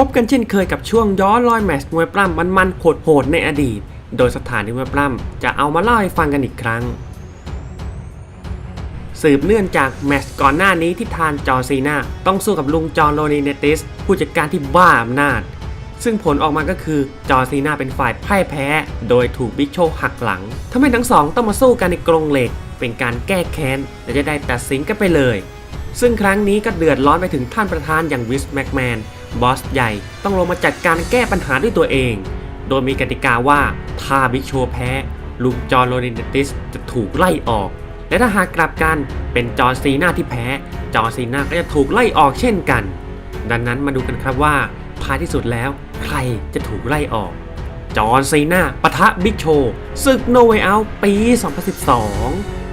พบกันเช่นเคยกับช่วงย้อนรอยแมตช์มวยปล้ำมันๆโหดๆในอดีต โดยสถานีมวยปล้ำจะเอามาเล่าให้ฟังกันอีกครั้ง สืบเนื่องจากแมตช์ก่อนหน้านี้ที่ทานจอซีนาต้องสู้กับลุงจอโรนิเนติส ผู้จัดการที่บ้าอำนาจ ซึ่งผลออกมาก็คือจอซีนาเป็นฝ่ายพ่ายแพ้ โดยถูกบิ๊กโชหักหลังทำให้ทั้งสองต้องมาสู้กันในกรงเหล็ก เป็นการแก้แค้นและจะได้ตัดสินกันไปเลย ซึ่งครั้งนี้ก็เดือดร้อนไปถึงท่านประธานอย่างวิสแม็กแมนบอสใหญ่ต้องลงมาจัดการแก้ปัญหาด้วยตัวเอง โดยมีกติกาว่าถ้าบิ๊กโชว์แพ้ลุงจอร์โรนินติสจะถูกไล่ออก และถ้าหากกลับกันเป็นจอร์ซีนาที่แพ้ จอร์ซีนาก็จะถูกไล่ออกเช่นกัน ดังนั้นมาดูกันครับว่าท้ายที่สุดแล้ว ใครจะถูกไล่ออก จอร์ซีนาปะทะบิ๊กโชว์ศึกโนเวอัลปี 2012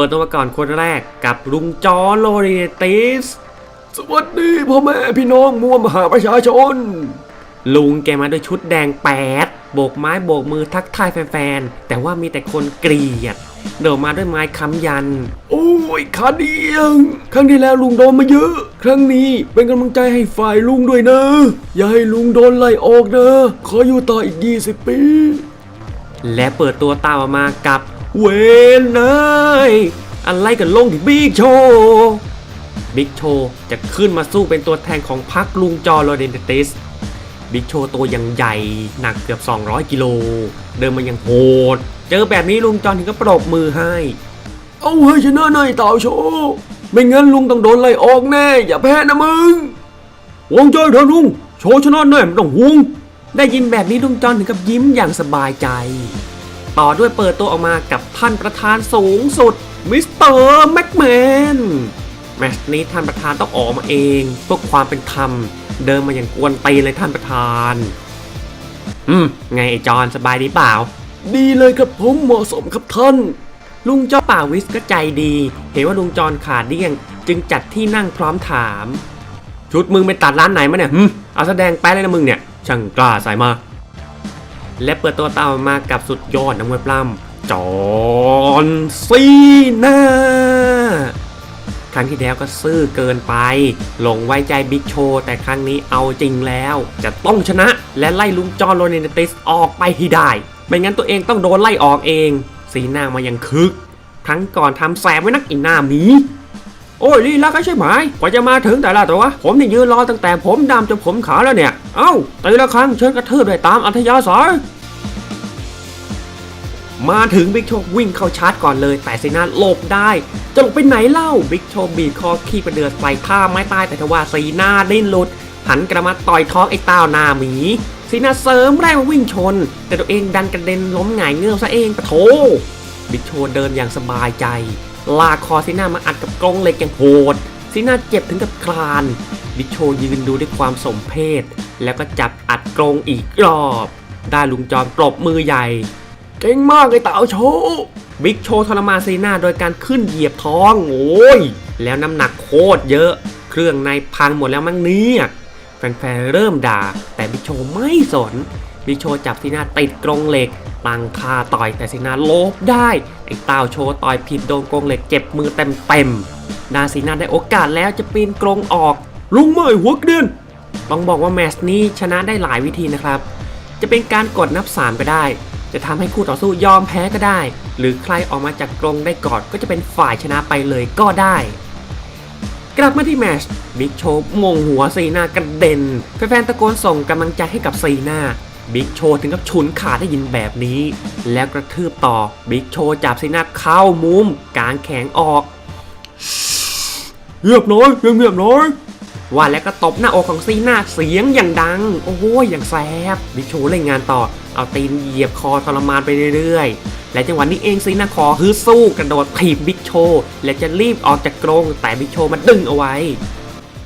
ปิดตัวมาก่อนคนแรกกับลุงจอร์โรนิเนติส สวัสดีพ่อแม่พี่น้องมวลมหาประชาชน ลุงแกมาด้วยชุดแดงแปดโบกไม้โบกมือทักทายแฟนๆ แต่ว่ามีแต่คนเกลียด เดินมาด้วยไม้ค้ำยัน โอ้ยขาเดียง ครั้งที่แล้วลุงโดนมาเยอะ ครั้งนี้เป็นกำลังใจให้ฝ่ายลุงด้วยนะ อย่าให้ลุงโดนไล่ออกนะ ขออยู่ต่ออีก 20 ปี และเปิดตัวตามออกมากับ เวนเนยอะไรกันลงที่บิ๊กโชว์บิ๊กโชว์จะขึ้นมาสู้เป็นตัวแทนของพรรคลุงจอร์โรเดนติสบิ๊กโชว์ตัวยังใหญ่ หนักเกือบ 200 กิโล เดินมายังโหด เจอแบบนี้ลุงจอร์ถึงก็ปรบมือให้ เอาให้ชนะหน่อยเต่าโชว์ไม่งั้นลุงต้องโดนไล่ออกแน่ อย่าแพ้นะมึงวงใจเถอะลุง โชว์ชนะแน่ไม่ต้องห่วงได้ยินแบบนี้ลุงจอนถึงกับยิ้มอย่างสบายใจ ต่อด้วยเปิดตัวออกมากับท่านประธานสูงสุดมิสเตอร์แม็กแมนแมตช์นี้ท่านประธานต้องออกมาเองเพื่อความเป็นธรรมเดินมาอย่างกวนตีนเลยท่านประธาน อืม ไงไอจอนสบายดีเปล่า ดีเลยครับผมเหมาะสมครับท่าน ลุงเจ้าป่าวิสก็ใจดี เห็นว่าลุงจอนขาดเดี้ยง จึงจัดที่นั่งพร้อมถาม ชุดมึงไปตัดร้านไหนมาเนี่ยหึเอาแสดงแป๊ะเลยนะมึงเนี่ยช่างกล้าใส่มา และเปิดตัวตามมากับสุดยอดนักมวยปล้ำจอห์นซีนาครั้งที่แล้วก็ซื่อเกินไป หลงไว้ใจบิ๊กโชว์แต่ครั้งนี้เอาจริงแล้ว จะต้องชนะและไล่ลุงจอห์นโรเนนติสออกไปให้ได้ ไม่งั้นตัวเองต้องโดนไล่ออกเอง ซีนามายังคึก ครั้งก่อนทำแสบไว้นักอินหน้ามี โอ้ยลีลาก็ใช่ไหมกว่าจะมาถึงแต่ละตัว ผมนี่ยืนรอตั้งแต่ผมดำจนผมขาวแล้วเนี่ย เอ้าตีละครั้งเชิญกระทืบด้วยตามอัธยาศัยมาถึงบิ๊กโชว์วิ่งเข้าชาร์จก่อนเลย แต่ซีน่าหลบได้ จะหลบไปไหนเล่าบิ๊กโชว์บีบคอขี้ประเดือดใส่ท่าไม้ตายแต่ทว่าซีน่าดิ้นหลุด หันกระมาต่อยท้องไอ้ต้าหน้าหมีซีน่าเสริมแรงมาวิ่งชน แต่ตัวเองดันกระเด็นล้มหงายเงือกซะเองปะโถบิ๊กโชว์เดินอย่างสบายใจ ลากคอซีน่ามาอัดกับกรงเหล็กอย่างโหดซีน่าเจ็บถึงกับคลาน บิ๊กโชยืนดูด้วยความสมเพชแล้วก็จับอัดกรงอีกรอบ ได้ลุงจอมปรบมือใหญ่ เก่งมากไอ้เต่าโชบิ๊กโชทรมานซีน่าโดยการขึ้นเหยียบท้องโอ้ย แล้วน้ำหนักโคตรเยอะ เครื่องในพังหมดแล้วมั้งเนี่ยแฟนๆเริ่มด่า แต่บิ๊กโชไม่สนบิ๊กโชจับซีน่าติดกรงเหล็กตั้งคาต่อยแต่ซีน่าโลบได้ ไอ้เต้าโชว์ต่อยผิดโดนกรงเหล็กเจ็บมือเต็มๆดาซีนาได้โอกาสแล้วจะปีนกรงออก ลุงไม่หัวเกรียนต้องบอกว่าแมชนี้ชนะได้หลายวิธีนะครับ จะเป็นการกดนับ 3 ก็ได้ จะทำให้คู่ต่อสู้ยอมแพ้ก็ได้ หรือใครออกมาจากกรงได้ก่อนก็จะเป็นฝ่ายชนะไปเลยก็ได้ กลับมาที่แมชบิ๊กโชว์มงหัวซีนากระเด็นแฟนๆตะโกนส่งกำลังใจให้กับซีนา บิ๊กโชว์ถึงกับฉุนขาดได้ยินแบบนี้ แล้วกระทืบต่อบิ๊กโชว์จับซีน่าเข้ามุมกางแขงออกเงียบน้อยเงียบน้อยว่าแล้วก็ตบหน้าอกของซีน่าเสียงอย่างดัง โอ้โหอย่างแซบบิ๊กโชว์เล่นงานต่อ เอาตีนเหยียบคอทรมานไปเรื่อยๆ และจังหวะนี้เองซีน่าขอฮือสู้กระโดดถีบบิ๊กโชว์และจะรีบออกจากกรงแต่บิ๊กโชว์มันดึงเอาไว้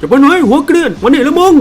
จะไปไหนหัวเกรียนวันนี้แล้วมึง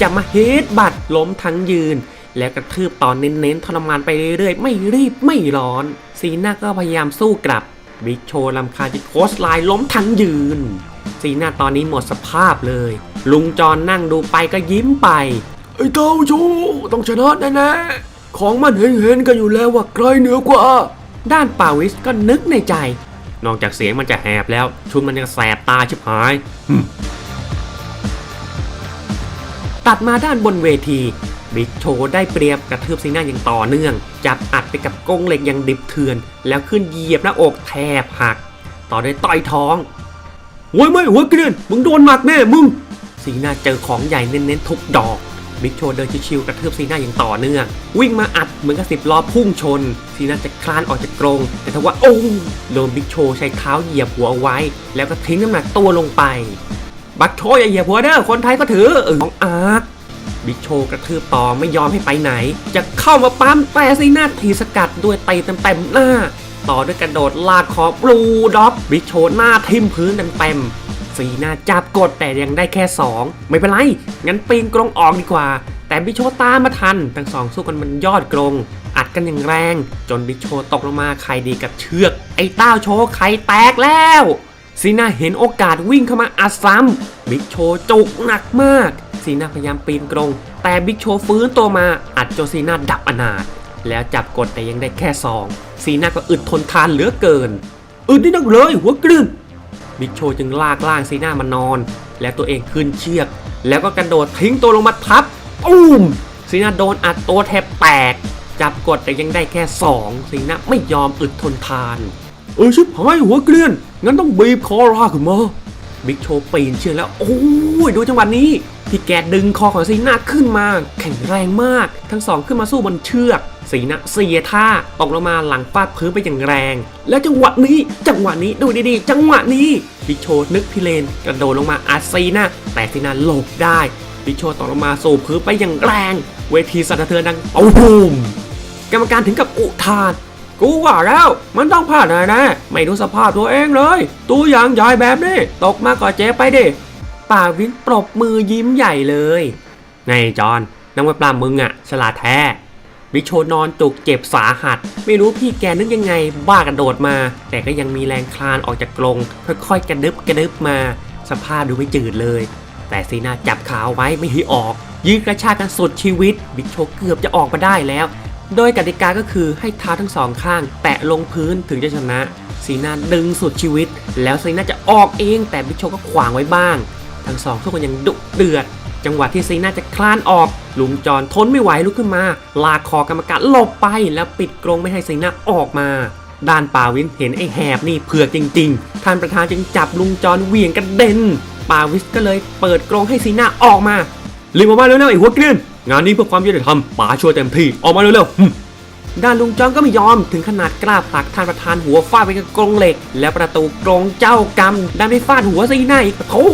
จะมาเฮดบัตรล้มทั้งยืน แล้วกระทืบตอนเน้นๆทรมานไปเรื่อยๆ ไม่รีบไม่ร้อน ซีน่าก็พยายามสู้กลับ บิ๊กโชว์ลำคาญที่โคสไลน์ล้มทั้งยืน ซีน่าตอนนี้หมดสภาพเลย ลุงจอนนั่งดูไปก็ยิ้มไป ไอ้เต่าโชว์ต้องชนะแน่ๆ ของมันเห็นๆกันอยู่แล้วว่าใครเหนือกว่า ด้านปาวิสก็นึกในใจ นอกจากเสียงมันจะแหบแล้ว ชุดมันยังแสบตาชิบหายหึ่มตัดมาด้านบนเวที บิ๊กโชว์ได้เปรียบกระทืบซีน่าอย่างต่อเนื่อง จับอัดไปกับกงเหล็กอย่างดิบเถื่อน แล้วขึ้นเหยียบหน้าอกแทบหัก ต่อด้วยต่อยท้องโว้ยไม่หัวเกรียนมึงโดนหนักแน่มึงซีน่าเจอของใหญ่เน้นๆทุกดอกบิ๊กโชว์เดินชิวๆกระทืบซีน่าอย่างต่อเนื่อง วิ่งมาอัดเหมือนกับสิบล้อพุ่งชน ซีน่าจะคลานออกจากกรง แต่ทว่าโอ้โดนบิ๊กโชว์ใช้เท้าเหยียบหัวไว้ แล้วก็ทิ้งน้ำหนักตัวลงไป บักโชอย่าเหยียบหัวเด้อคนไทยก็ถือเออของอาร์ต บิ๊กโชกระทืบต่อไม่ยอมให้ไปไหน จะเข้ามาปั๊มแต่ซีน่าทีสกัดด้วยเตะเต็มๆหน้า ต่อด้วยกระโดดลากคอบลูด็อกบิ๊กโชหน้าทิ่มพื้นเต็มๆสีหน้าจับกดแต่ยังได้แค่ 2 ไม่เป็นไร งั้นปีนกรงออกดีกว่า แต่บิกโชตามมาทัน ทั้งสองสู้กันมันยอดกรงอัดกันอย่างแรง จนบิกโชตกลงมาไข่ดีกับเชือก ไอ้เต้าโชว์ไข่แตกแล้วซีน่าเห็นโอกาสวิ่งเข้ามาอัดซ้ำบิ๊กโชจุกหนักมาก ซีนาพยายามปีนกรง แต่บิ๊กโชฟื้นตัวมาอัดโจนซีนาดับอนาถแล้วจับกดแต่ยังได้แค่สองซีนาก็อึดทนทานเหลือเกิน อึดนี่นักเลยหัวกรียนบิ๊กโชจึงลากล่างซีนามานอน แล้วตัวเองขึ้นเชือก แล้วก็กระโดดทิ้งตัวลงมาทับอุ้มซีนาโดนอัดตัวแทบแตก จับกดแต่ยังได้แค่สองซีนาไม่ยอมอึดทนทาน เออชิบหายหัวเกรียนงั้นต้องบีบคอลากขึ้นมา บิ๊กโชว์ปีนเชือกแล้ว โอ้ยดูจังหวะนี้ ที่แกดึงคอของซีน่าขึ้นมา แข็งแรงมาก ทั้งสองขึ้นมาสู้บนเชือกซีนาเสียท่าตกลงมาหลังฟาดพื้นไปอย่างแรง แล้วจังหวะนี้จังหวะนี้ดูดีๆ จังหวะนี้บิ๊กโชว์นึกพิเรนกระโดดลงมาอัดซีนาแต่ซีนาหลบได้บิ๊กโชว์ตกลงมาสู่พื้นไปอย่างแรง เวทีสั่นสะเทือนดังตูมกรรมการถึงกับอุทาน กูว่าแล้วมันต้องพลาดแน่ๆไม่ดูสภาพตัวเองเลย ตัวอย่างใหญ่แบบนี้ ตกมาก็เจ๊ไปดิป่าวินปรบมือยิ้มใหญ่เลยไงจอนนักมวยปลามึงอะฉลาดแท้บิโชนอนจุกเจ็บสาหัส ไม่รู้พี่แกนึกยังไง บ้ากระโดดมา แต่ก็ยังมีแรงคลานออกจากกรงค่อยๆกระดึบกระดึบมา สภาพดูไม่จืดเลย แต่ซีนาจับขาไว้ไม่ให้ออก ยืดกระชากกันสุดชีวิต บิโชเกือบจะออกมาได้แล้ว โดยกติกาก็คือให้เท้าทั้งสองข้าง แตะลงพื้นถึงจะชนะ ซีน่าดึงสุดชีวิต แล้วซีน่าจะออกเอง แต่บิกโชก็ขวางไว้บ้าง ทั้งสองสู้กันย่างดุเดือด จังหวะที่ซีน่าจะคลานออก ลุงจอนทนไม่ไหวลุกขึ้นมา ลากคอกรรมการหลบไปแล้วปิดกรงไม่ให้ซีน่าออกมาด้านป่าวินเห็นไอ้แหบนี่เผือกจริง ๆ ท่านประธานจึงจับลุงจอนเหวี่ยงกระเด็นป่าวิสก็เลยเปิดกรงให้ซีน่าออกมารีบออกมาเร็วๆไอ้หัวเกรียน งานนี้เพื่อความยุติธรรมป๋าช่วยเต็มที่ออกมาเร็วๆด้านลุงจอนก็ไม่ยอมถึงขนาดกล้าผลักท่านประธานหัวฟาดไปกับกรงเหล็ก และประตูกรงเจ้ากรรมดันไปฟาดหัวซีน่าอีกโธ่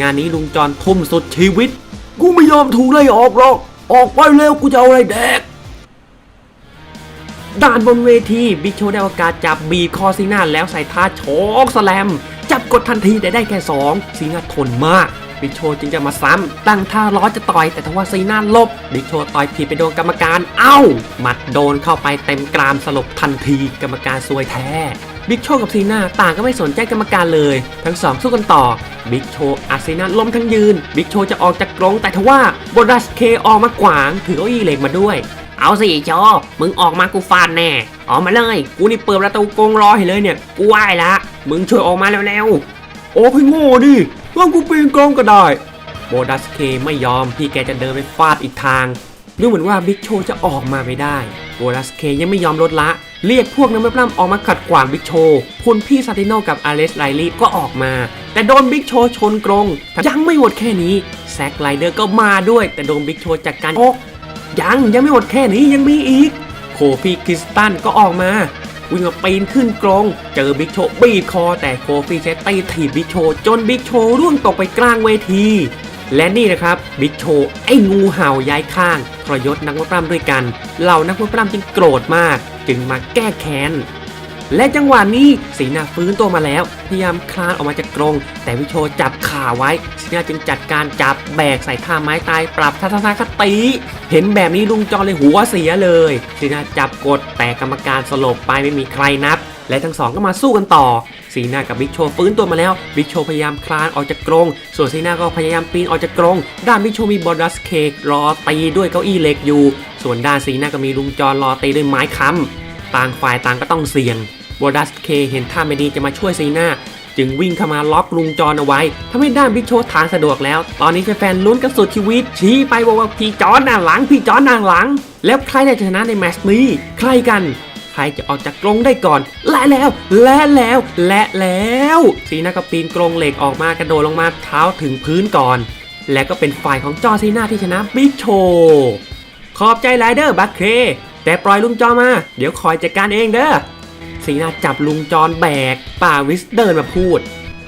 งานนี้ลุงจอนทุ่มสุดชีวิต กูไม่ยอมถูกไล่ออกหรอก ออกไปเร็วกูจะเอาอะไรแดกด้านบนเวทีบิ๊กโชว์ได้โอกาสจับบีคอซีน่าแล้วใส่ท่าโชกสแลม จับกดทันทีแต่ได้แค่ 2 ซีน่าทนมาก บิ๊กโชว์จึงจะมาซ้ำตั้งท่าล้อจะต่อยแต่ทว่าซีน่าลบบิ๊กโชว์ต่อยผิดไปโดนกรรมการ เอ้า หมัดโดนเข้าไปเต็มกรามสลบทันทีกรรมการซวยแท้บิ๊กโชว์กับซีน่าต่างก็ไม่สนใจกรรมการเลย ทั้งสองสู้กันต่อบิ๊กโชว์อัดซีน่าล้มทั้งยืนบิ๊กโชว์จะออกจากกรงแต่ทว่าโบดัสเคออกมากวางถือเก้าอี้เหล็กมาด้วยเอาสิโจมึงออกมากูฟาดแน่ ออกมาเลย กูนี่เปิดประตูกรงรอให้เลยเนี่ย กูไหวละ มึงช่วยออกมาเร็วโอ้พี่โง่ดิ ว่ากูปีนกรงก็ได้ โบดัสเคไม่ยอมพี่แกจะเดินไปฟาดอีกทางดูเหมือนว่าบิ๊กโชจะออกมาไม่ได้ โบดัสเคยังไม่ยอมลดละ เรียกพวกนักมวยปล้ำออกมาขัดขวางบิ๊กโชว์คุณพี่ซาติโนกับอเลสไลลี่ก็ออกมา แต่โดนบิ๊กโชชนกรงยังไม่หมดแค่นี้แซกไลเดอร์ก็มาด้วย แต่โดนบิ๊กโชจัดการอกยังยังไม่หมดแค่นี้ยังมีอีก โคฟี่คริสตันก็ออกมา วิ่งมาปีนขึ้นกรงเจอบิ๊กโชบีบคอ แต่โคฟี่ใช้ตีถีบบิ๊กโชจนบิ๊กโชว์ร่วงตกไปกลางเวที และนี่นะครับบิ๊กโชไอ้งูเห่าย้ายข้างทรยศนักมวยปล้ำด้วยกัน เหล่านักมวยปล้ำจึงโกรธมาก จึงมาแก้แค้น และจังหวะนี้สีหน้าฟื้นตัวมาแล้ว พยายามคลานออกมาจากกรง แต่วิโชจับขาไว้สีหน้าจึงจัดการจับแบกใส่ท่าไม้ตายปรับทัศนคติ เห็นแบบนี้ลุงจอเลยหัวเสียเลยสีหน้าจับกดแต่กรรมการสลบไปไม่มีใครนับ และทั้งสองก็มาสู้กันต่อสีหน้ากับบิ๊กโชฟื้นตัวมาแล้วบิ๊กโชพยายามคลานออกจากกรง ส่วนสีหน้าก็พยายามปีนออกจากกรง ด้านบิ๊กโชมีบอดัสเคกรอตีด้วยเก้าอี้เหล็กอยู่ ส่วนด้านสีหน้าก็มีลุงจอรอตีด้วยไม้ค้ำต่างฝ่ายต่างก็ต้องเสี่ยง วอดัสเคเห็นท่าไม่ดีจะมาช่วยซีน่าจึงวิ่งเข้ามาล็อกลุงจอนเอาไว้ทำให้ด้านบิ๊กโชทางสะดวกแล้ว ตอนนี้แฟนๆลุ้นกันสุดชีวิต ชี้ไปบอกว่าพี่จอนหน้าหลัง พี่จอนหน้าหลัง แล้วใครจะชนะในแมตช์นี้ ใครกัน ใครจะออกจากกรงได้ก่อน และแล้ว และแล้ว และแล้วซีน่าก็ปีนกรงเหล็กออกมากระโดดลงมาเท้าถึงพื้นก่อน และก็เป็นฝ่ายของจอซีน่าที่ชนะบิ๊กโชขอบใจไรเดอร์บัคเคแต่ปล่อยลุงจอมา เดี๋ยวคอยจัดการเองเด้อ สีหน้าจับลุงจอนแบกป่าวิสเดินมาพูด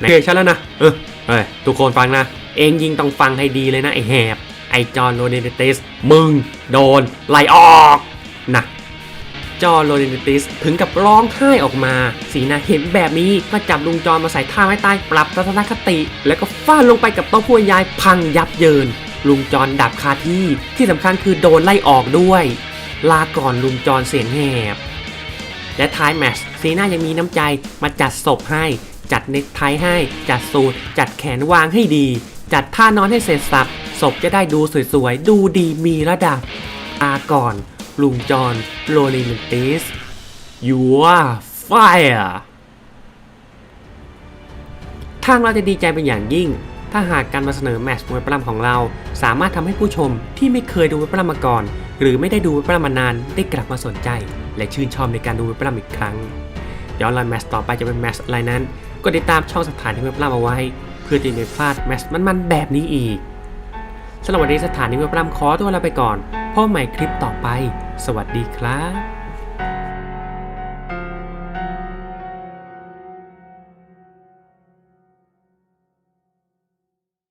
เฮ้ยฉันแล้วนะเออเฮ้ยทุกคนฟังนะ เองยิงต้องฟังให้ดีเลยนะไอแหบ ไอจอห์นโรเดนติส มึง โดน ไล่ออกนะจอห์โรเดนติสถึงกับร้องไห้ออกมา สีหน้าเห็นแบบนี้ก็จับลุงจอนมาใส่ท่าไม้ตายปรับทัศนคติ แล้วก็ฟาดลงไปกับโต๊ะผู้ยายพังยับเยิน ลุงจอนดับคาที่ที่สำคัญคือโดนไล่ออกด้วย ลาก่อนลุงจอนเสียงแหบ และท้ายแมชซีน่ายังมีน้ำใจมาจัดศพให้ จัดเน็กไทให้ จัดสูตร จัดแขนวางให้ดี จัดท่านอนให้เสร็จสับศพจะได้ดูสวยๆ ดูดีมีระดับ อาก่อนลุงจอนโรลินติส you are fire ทางเราจะดีใจเป็นอย่างยิ่ง ถ้าหากการมาเสนอแมตช์มวยปล้ำของเรา สามารถทำให้ผู้ชมที่ไม่เคยดูมวยปล้ำมาก่อน หรือไม่ได้ดูมวยปล้ำมานานได้กลับมาสนใจ และชื่นชอบในการดูเวยปล้ำอีกครั้ง ย้อนรอยแมตช์ต่อไปจะเป็นแมตช์อะไรนั้น ก็ติดตามช่องสถานที่เวยปล้ำเอาไว้ เพื่อที่จะไม่พลาดแมตช์มันๆแบบนี้อีกสำหรับวันนี้สถานีเวยปล้ำขอตัวลาไปก่อนพบใหม่คลิปต่อไป สวัสดีครับ